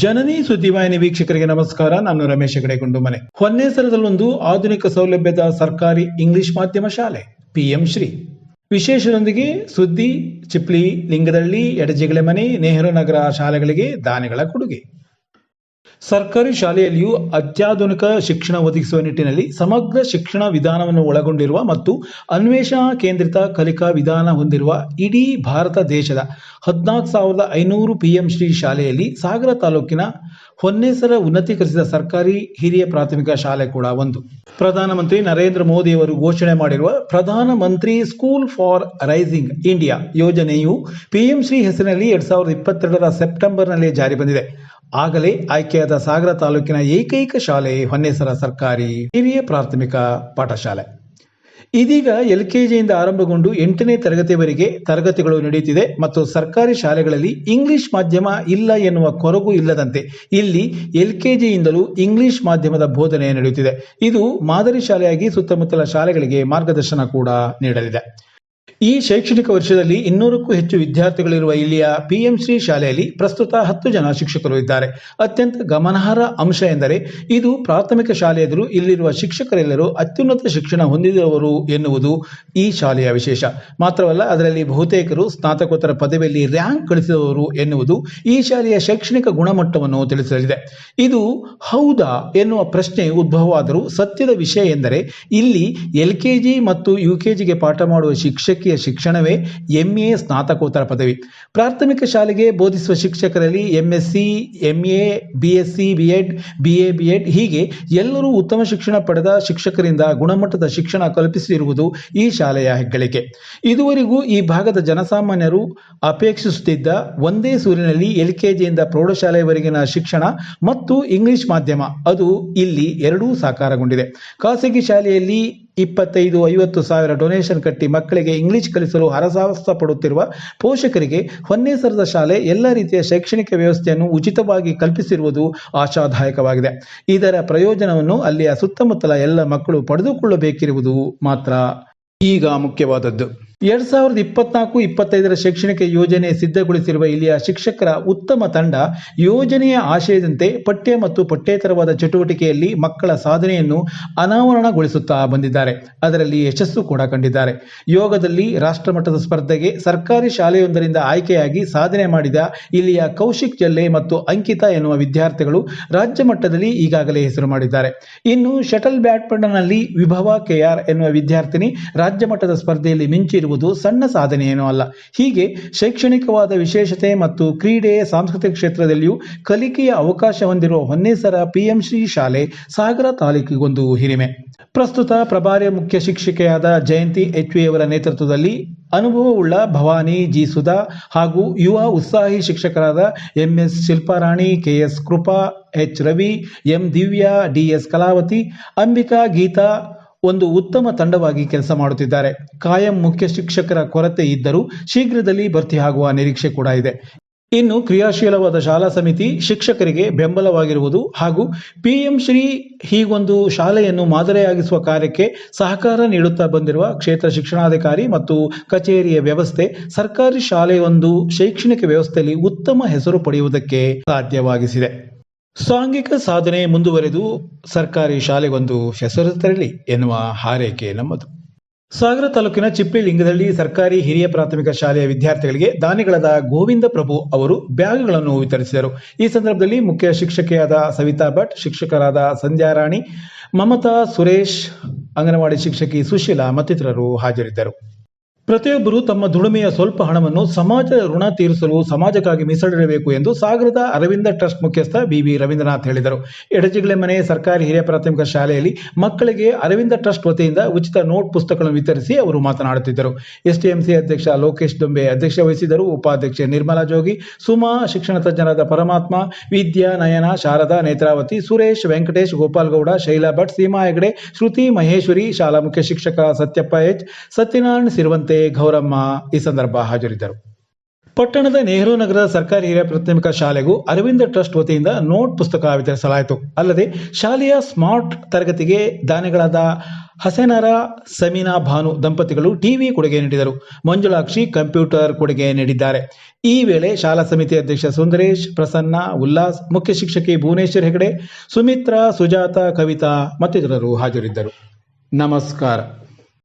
ಜನನಿ ಸುದ್ದಿವಾಹಿನಿ ವೀಕ್ಷಕರಿಗೆ ನಮಸ್ಕಾರ. ನಾನು ರಮೇಶ್ ಹೆಗಡೆಗುಂಡು ಮನೆ ಹೊನ್ನೇಸರದಲ್ಲೊಂದು ಆಧುನಿಕ ಸೌಲಭ್ಯದ ಸರ್ಕಾರಿ ಇಂಗ್ಲಿಷ್ ಮಾಧ್ಯಮ ಶಾಲೆ, ಪಿಎಂ ಶ್ರೀ. ವಿಶೇಷದೊಂದಿಗೆ ಸುದ್ದಿ, ಚಿಪ್ಲಿ, ಲಿಂಗದಳ್ಳಿ ಎಡಜಿಗಳೆ ಮನೆ, ನೆಹರು ನಗರ ಶಾಲೆಗಳಿಗೆ ದಾನಿಗಳ ಕೊಡುಗೆ. ಸರ್ಕಾರಿ ಶಾಲೆಯಲ್ಲಿಯೂ ಅತ್ಯಾಧುನಿಕ ಶಿಕ್ಷಣ ಒದಗಿಸುವ ನಿಟ್ಟಿನಲ್ಲಿ ಸಮಗ್ರ ಶಿಕ್ಷಣ ವಿಧಾನವನ್ನು ಒಳಗೊಂಡಿರುವ ಮತ್ತು ಅನ್ವೇಷಣಾ ಕೇಂದ್ರಿತ ಕಲಿಕಾ ವಿಧಾನ ಹೊಂದಿರುವ ಇಡೀ ಭಾರತ ದೇಶದ ಹದಿನಾಲ್ಕು ಸಾವಿರದ ಐನೂರು ಪಿಎಂ ಶ್ರೀ ಶಾಲೆಯಲ್ಲಿ ಸಾಗರ ತಾಲೂಕಿನ ಹೊನ್ನೇಸರ ಉನ್ನತೀಕರಿಸಿದ ಸರ್ಕಾರಿ ಹಿರಿಯ ಪ್ರಾಥಮಿಕ ಶಾಲೆ ಕೂಡ ಒಂದು. ಪ್ರಧಾನಮಂತ್ರಿ ನರೇಂದ್ರ ಮೋದಿ ಅವರು ಘೋಷಣೆ ಮಾಡಿರುವ ಪ್ರಧಾನಮಂತ್ರಿ ಸ್ಕೂಲ್ ಫಾರ್ ರೈಸಿಂಗ್ ಇಂಡಿಯಾ ಯೋಜನೆಯು ಪಿಎಂ ಶ್ರೀ ಹೆಸರಿನಲ್ಲಿ ಎರಡ್ ಸಾವಿರದ ಇಪ್ಪತ್ತೆರಡರ ಸೆಪ್ಟೆಂಬರ್ನಲ್ಲಿ ಜಾರಿ ಬಂದಿದೆ. ಆಗಲೇ ಆಯ್ಕೆಯಾದ ಸಾಗರ ತಾಲೂಕಿನ ಏಕೈಕ ಶಾಲೆ ಹೊನ್ನೇಸರ ಸರ್ಕಾರಿ ಹಿರಿಯ ಪ್ರಾಥಮಿಕ ಪಾಠಶಾಲೆ. ಇದೀಗ ಎಲ್ ಕೆಜಿಯಿಂದ ಆರಂಭಗೊಂಡು ಎಂಟನೇ ತರಗತಿವರೆಗೆ ತರಗತಿಗಳು ನಡೆಯುತ್ತಿದೆ ಮತ್ತು ಸರ್ಕಾರಿ ಶಾಲೆಗಳಲ್ಲಿ ಇಂಗ್ಲಿಷ್ ಮಾಧ್ಯಮ ಇಲ್ಲ ಎನ್ನುವ ಕೊರಗು ಇಲ್ಲದಂತೆ ಇಲ್ಲಿ ಎಲ್ ಕೆಜಿಯಿಂದಲೂ ಇಂಗ್ಲಿಷ್ ಮಾಧ್ಯಮದ ಬೋಧನೆ ನಡೆಯುತ್ತಿದೆ. ಇದು ಮಾದರಿ ಶಾಲೆಯಾಗಿ ಸುತ್ತಮುತ್ತಲ ಶಾಲೆಗಳಿಗೆ ಮಾರ್ಗದರ್ಶನ ಕೂಡ ನೀಡಲಿದೆ. ಈ ಶೈಕ್ಷಣಿಕ ವರ್ಷದಲ್ಲಿ ಇನ್ನೂರಕ್ಕೂ ಹೆಚ್ಚು ವಿದ್ಯಾರ್ಥಿಗಳಿರುವ ಇಲ್ಲಿಯ ಪಿಎಂಸಿ ಶಾಲೆಯಲ್ಲಿ ಪ್ರಸ್ತುತ ಹತ್ತು ಜನ ಶಿಕ್ಷಕರು ಇದ್ದಾರೆ. ಅತ್ಯಂತ ಗಮನಾರ್ಹ ಅಂಶ ಎಂದರೆ ಇದು ಪ್ರಾಥಮಿಕ ಶಾಲೆಯಾದರೂ ಇಲ್ಲಿರುವ ಶಿಕ್ಷಕರೆಲ್ಲರೂ ಅತ್ಯುನ್ನತ ಶಿಕ್ಷಣ ಹೊಂದಿದವರು ಎನ್ನುವುದು ಈ ಶಾಲೆಯ ವಿಶೇಷ. ಮಾತ್ರವಲ್ಲ, ಅದರಲ್ಲಿ ಬಹುತೇಕರು ಸ್ನಾತಕೋತ್ತರ ಪದವಿಯಲ್ಲಿ ರ್ಯಾಂಕ್ ಗಳಿಸಿದವರು ಎನ್ನುವುದು ಈ ಶಾಲೆಯ ಶೈಕ್ಷಣಿಕ ಗುಣಮಟ್ಟವನ್ನು ತಿಳಿಸಲಿದೆ. ಇದು ಹೌದಾ ಎನ್ನುವ ಪ್ರಶ್ನೆ ಉದ್ಭವವಾದರೂ ಸತ್ಯದ ವಿಷಯ ಎಂದರೆ ಇಲ್ಲಿ ಎಲ್ಕೆಜಿ ಮತ್ತು ಯುಕೆಜಿಗೆ ಪಾಠ ಮಾಡುವ ಶಿಕ್ಷಕಿಯ ಶಿಕ್ಷಣವೇ ಎಂಎ ಸ್ನಾತಕೋತ್ತರ ಪದವಿ. ಪ್ರಾಥಮಿಕ ಶಾಲೆಗೆ ಬೋಧಿಸುವ ಶಿಕ್ಷಕರಲ್ಲಿ MSc MA B BEd BA BEd ಹೀಗೆ ಎಲ್ಲರೂ ಉತ್ತಮ ಶಿಕ್ಷಣ ಪಡೆದ ಶಿಕ್ಷಕರಿಂದ ಗುಣಮಟ್ಟದ ಶಿಕ್ಷಣ ಕಲ್ಪಿಸಿರುವುದು ಈ ಶಾಲೆಯ ಹೆಗ್ಗಳಿಕೆ. ಇದುವರೆಗೂ ಈ ಭಾಗದ ಜನಸಾಮಾನ್ಯರು ಅಪೇಕ್ಷಿಸುತ್ತಿದ್ದ ಒಂದೇ ಸೂರಿನಲ್ಲಿ ಎಲ್ ಕೆ ಜಿಯಿಂದ ಪ್ರೌಢಶಾಲೆಯವರೆಗಿನ ಶಿಕ್ಷಣ ಮತ್ತು ಇಂಗ್ಲಿಷ್ ಮಾಧ್ಯಮ, ಅದು ಇಲ್ಲಿ ಎರಡೂ ಸಾಕಾರಗೊಂಡಿದೆ. ಖಾಸಗಿ ಶಾಲೆಯಲ್ಲಿ ಇಪ್ಪತ್ತೈದು, ಐವತ್ತು ಸಾವಿರ ಡೊನೇಷನ್ ಕಟ್ಟಿ ಮಕ್ಕಳಿಗೆ ಇಂಗ್ಲಿಷ್ ಕಲಿಸಲು ಹರಸಾಹಸ ಪಡುತ್ತಿರುವ ಪೋಷಕರಿಗೆ ಹೊನ್ನೇಸರದ ಶಾಲೆ ಎಲ್ಲ ರೀತಿಯ ಶೈಕ್ಷಣಿಕ ವ್ಯವಸ್ಥೆಯನ್ನು ಉಚಿತವಾಗಿ ಕಲ್ಪಿಸಿರುವುದು ಆಶಾದಾಯಕವಾಗಿದೆ. ಇದರ ಪ್ರಯೋಜನವನ್ನು ಅಲ್ಲಿಯ ಸುತ್ತಮುತ್ತಲ ಎಲ್ಲ ಮಕ್ಕಳು ಪಡೆದುಕೊಳ್ಳಬೇಕಿರುವುದು ಮಾತ್ರ. ಈಗ ಮುಖ್ಯವಾದದ್ದು. ಎರಡ್ ಸಾವಿರದ ಇಪ್ಪತ್ನಾಲ್ಕು ಇಪ್ಪತ್ತೈದರ ಶೈಕ್ಷಣಿಕ ಯೋಜನೆ ಸಿದ್ಧಗೊಳಿಸಿರುವ ಇಲ್ಲಿಯ ಶಿಕ್ಷಕರ ಉತ್ತಮ ತಂಡ ಯೋಜನೆಯ ಆಶಯದಂತೆ ಪಠ್ಯ ಮತ್ತು ಪಠ್ಯೇತರವಾದ ಚಟುವಟಿಕೆಯಲ್ಲಿ ಮಕ್ಕಳ ಸಾಧನೆಯನ್ನು ಅನಾವರಣಗೊಳಿಸುತ್ತಾ ಬಂದಿದ್ದಾರೆ. ಅದರಲ್ಲಿ ಯಶಸ್ಸು ಕೂಡ ಕಂಡಿದ್ದಾರೆ. ಯೋಗದಲ್ಲಿ ರಾಷ್ಟ್ರಮಟ್ಟದ ಸ್ಪರ್ಧೆಗೆ ಸರ್ಕಾರಿ ಶಾಲೆಯೊಂದರಿಂದ ಆಯ್ಕೆಯಾಗಿ ಸಾಧನೆ ಮಾಡಿದ ಇಲ್ಲಿಯ ಕೌಶಿಕ್ ಜಲ್ಲೆ ಮತ್ತು ಅಂಕಿತಾ ಎನ್ನುವ ವಿದ್ಯಾರ್ಥಿಗಳು ರಾಜ್ಯ ಮಟ್ಟದಲ್ಲಿ ಈಗಾಗಲೇ ಹೆಸರು ಮಾಡಿದ್ದಾರೆ. ಇನ್ನು ಶಟಲ್ ಬ್ಯಾಡ್ಮಿಂಟನ್ನಲ್ಲಿ ವಿಭವ ಕೆಆರ್ ಎನ್ನುವ ವಿದ್ಯಾರ್ಥಿನಿ ರಾಜ್ಯ ಮಟ್ಟದ ಸ್ಪರ್ಧೆಯಲ್ಲಿ ಮಿಂಚಿರುವುದು ಸಣ್ಣ ಸಾಧನೆಯೇನೂ ಅಲ್ಲ. ಹೀಗೆ ಶೈಕ್ಷಣಿಕವಾದ ವಿಶೇಷತೆ ಮತ್ತು ಕ್ರೀಡೆ ಸಾಂಸ್ಕೃತಿಕ ಕ್ಷೇತ್ರದಲ್ಲಿಯೂ ಕಲಿಕೆಯ ಅವಕಾಶ ಹೊಂದಿರುವ ಹೊನ್ನೇಸರ ಪಿಎಂಸಿ ಶಾಲೆ ಸಾಗರ ತಾಲೂಕಿಗೊಂದು ಹಿರಿಮೆ. ಪ್ರಸ್ತುತ ಪ್ರಭಾರಿ ಮುಖ್ಯ ಶಿಕ್ಷಕಿಯಾದ ಜಯಂತಿ ಎಚ್ ವಿ ಅವರ ನೇತೃತ್ವದಲ್ಲಿ ಅನುಭವವುಳ್ಳ ಭವಾನಿ ಜಿ ಸುಧಾ ಹಾಗೂ ಯುವ ಉತ್ಸಾಹಿ ಶಿಕ್ಷಕರಾದ MS Shilparani KS Krupa, H Ravi, M Divya DS Kalavathi, Ambika, Geetha ಒಂದು ಉತ್ತಮ ತಂಡವಾಗಿ ಕೆಲಸ ಮಾಡುತ್ತಿದ್ದಾರೆ. ಕಾಯಂ ಮುಖ್ಯ ಶಿಕ್ಷಕರ ಕೊರತೆ ಇದ್ದರೂ ಶೀಘ್ರದಲ್ಲಿ ಭರ್ತಿಯಾಗುವ ನಿರೀಕ್ಷೆ ಕೂಡ ಇದೆ. ಇನ್ನು ಕ್ರಿಯಾಶೀಲವಾದ ಶಾಲಾ ಸಮಿತಿ ಶಿಕ್ಷಕರಿಗೆ ಬೆಂಬಲವಾಗಿರುವುದು ಹಾಗೂ ಪಿಎಂ ಶ್ರೀ ಹೀಗೊಂದು ಶಾಲೆಯನ್ನು ಮಾದರಿಯಾಗಿಸುವ ಕಾರ್ಯಕ್ಕೆ ಸಹಕಾರ ನೀಡುತ್ತಾ ಬಂದಿರುವ ಕ್ಷೇತ್ರ ಶಿಕ್ಷಣಾಧಿಕಾರಿ ಮತ್ತು ಕಚೇರಿಯ ವ್ಯವಸ್ಥೆ ಸರ್ಕಾರಿ ಶಾಲೆಯೊಂದು ಶೈಕ್ಷಣಿಕ ವ್ಯವಸ್ಥೆಯಲ್ಲಿ ಉತ್ತಮ ಹೆಸರು ಪಡೆಯುವುದಕ್ಕೆ ಸಾಧ್ಯವಾಗಿಸಿದೆ. ಸಾಂಘಿಕ ಸಾಧನೆ ಮುಂದುವರೆದು ಸರ್ಕಾರಿ ಶಾಲೆಗೊಂದು ಹೆಸರು ತರಲಿ ಎನ್ನುವ ಹಾರೈಕೆ ನಮ್ಮದು. ಸಾಗರ ತಾಲೂಕಿನ ಚಿಪ್ಪಿ ಲಿಂಗದಲ್ಲಿ ಸರ್ಕಾರಿ ಹಿರಿಯ ಪ್ರಾಥಮಿಕ ಶಾಲೆಯ ವಿದ್ಯಾರ್ಥಿಗಳಿಗೆ ದಾನಿಗಳಾದ ಗೋವಿಂದ ಪ್ರಭು ಅವರು ಬ್ಯಾಗ್ಗಳನ್ನು ವಿತರಿಸಿದರು. ಈ ಸಂದರ್ಭದಲ್ಲಿ ಮುಖ್ಯ ಶಿಕ್ಷಕಿಯಾದ ಸವಿತಾ ಭಟ್, ಶಿಕ್ಷಕರಾದ ಸಂಧ್ಯಾ ರಾಣಿ, ಮಮತಾ ಸುರೇಶ್, ಅಂಗನವಾಡಿ ಶಿಕ್ಷಕಿ ಸುಶೀಲಾ ಮತ್ತಿತರರು ಹಾಜರಿದ್ದರು. ಪ್ರತಿಯೊಬ್ಬರು ತಮ್ಮ ದುಡಿಮೆಯ ಸ್ವಲ್ಪ ಹಣವನ್ನು ಸಮಾಜದ ಋಣ ತೀರಿಸಲು ಸಮಾಜಕ್ಕಾಗಿ ಮೀಸಲಿಡಬೇಕು ಎಂದು ಸಾಗರದ ಅರವಿಂದ ಟ್ರಸ್ಟ್ ಮುಖ್ಯಸ್ಥ ಬಿವಿ ರವೀಂದ್ರನಾಥ್ ಹೇಳಿದರು. ಎಡಜಿಗಳೆ ಮನೆ ಸರ್ಕಾರಿ ಹಿರಿಯ ಪ್ರಾಥಮಿಕ ಶಾಲೆಯಲ್ಲಿ ಮಕ್ಕಳಿಗೆ ಅರವಿಂದ ಟ್ರಸ್ಟ್ ವತಿಯಿಂದ ಉಚಿತ ನೋಟ್ ಪುಸ್ತಕಗಳನ್ನು ವಿತರಿಸಿ ಅವರು ಮಾತನಾಡುತ್ತಿದ್ದರು. ಎಸ್ಟಿಎಂಸಿ ಅಧ್ಯಕ್ಷ ಲೋಕೇಶ್ ದೊಂಬೆ ಅಧ್ಯಕ್ಷ ವಹಿಸಿದರು ಉಪಾಧ್ಯಕ್ಷೆ ನಿರ್ಮಲಾ ಜೋಗಿ, ಸುಮಾ ಶಿಕ್ಷಣ ತಜ್ಞರಾದ ಪರಮಾತ್ಮ, ವಿದ್ಯಾ ನಯನ, ಶಾರದಾ ನೇತ್ರಾವತಿ, ಸುರೇಶ್ ವೆಂಕಟೇಶ್, ಗೋಪಾಲ್ಗೌಡ, ಶೈಲಾ ಭಟ್, ಸೀಮಾ ಹೆಗಡೆ, ಶ್ರುತಿ ಮಹೇಶ್ವರಿ, ಶಾಲಾ ಮುಖ್ಯ ಶಿಕ್ಷಕ ಸತ್ಯಪ್ಪ ಎಚ್, ಸತ್ಯನಾರಾಯಣ ಸಿರುವಂತೆ ಗೌರಮ್ಮ ಈ ಸಂದರ್ಭ ಹಾಜರಿದ್ದರು. ಪಟ್ಟಣದ ನೆಹರು ನಗರದ ಸರ್ಕಾರಿ ಹಿರಿಯ ಪ್ರಾಥಮಿಕ ಶಾಲೆಗೂ ಅರವಿಂದ ಟ್ರಸ್ಟ್ ವತಿಯಿಂದ ನೋಟ್ ಪುಸ್ತಕ ವಿತರಿಸಲಾಯಿತು. ಅಲ್ಲದೆ ಶಾಲೆಯ ಸ್ಮಾರ್ಟ್ ತರಗತಿಗೆ ದಾನಿಗಳಾದ ಹಸೆನರ ಸಮೀನಾ ಭಾನು ದಂಪತಿಗಳು ಟಿವಿ ಕೊಡುಗೆ ನೀಡಿದರು. ಮಂಜುಳಾಕ್ಷಿ ಕಂಪ್ಯೂಟರ್ ಕೊಡುಗೆ ನೀಡಿದ್ದಾರೆ. ಈ ವೇಳೆ ಶಾಲಾ ಸಮಿತಿ ಅಧ್ಯಕ್ಷ ಸುಂದರೇಶ್, ಪ್ರಸನ್ನ, ಉಲ್ಲಾಸ್, ಮುಖ್ಯ ಶಿಕ್ಷಕಿ ಭುವನೇಶ್ವರ್ ಹೆಗಡೆ, ಸುಮಿತ್ರಾ, ಸುಜಾತ, ಕವಿತಾ ಮತ್ತಿತರರು ಹಾಜರಿದ್ದರು. ನಮಸ್ಕಾರ.